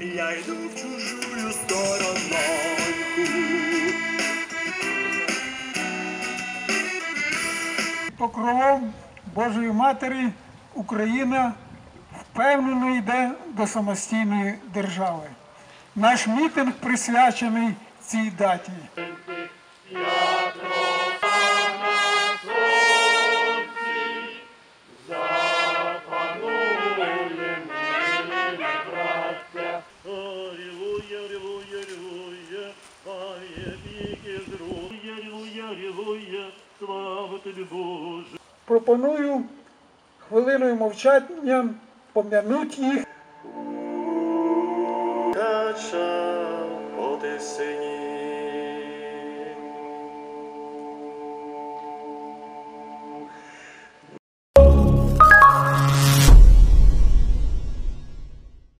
я йду в чужую сторононьку. покровом Божої Матері Україна впевнено йде до самостійної держави. Наш мітинг присвячений цій даті. Пропоную хвилиною мовчання пом'янути їх. Кача по тисині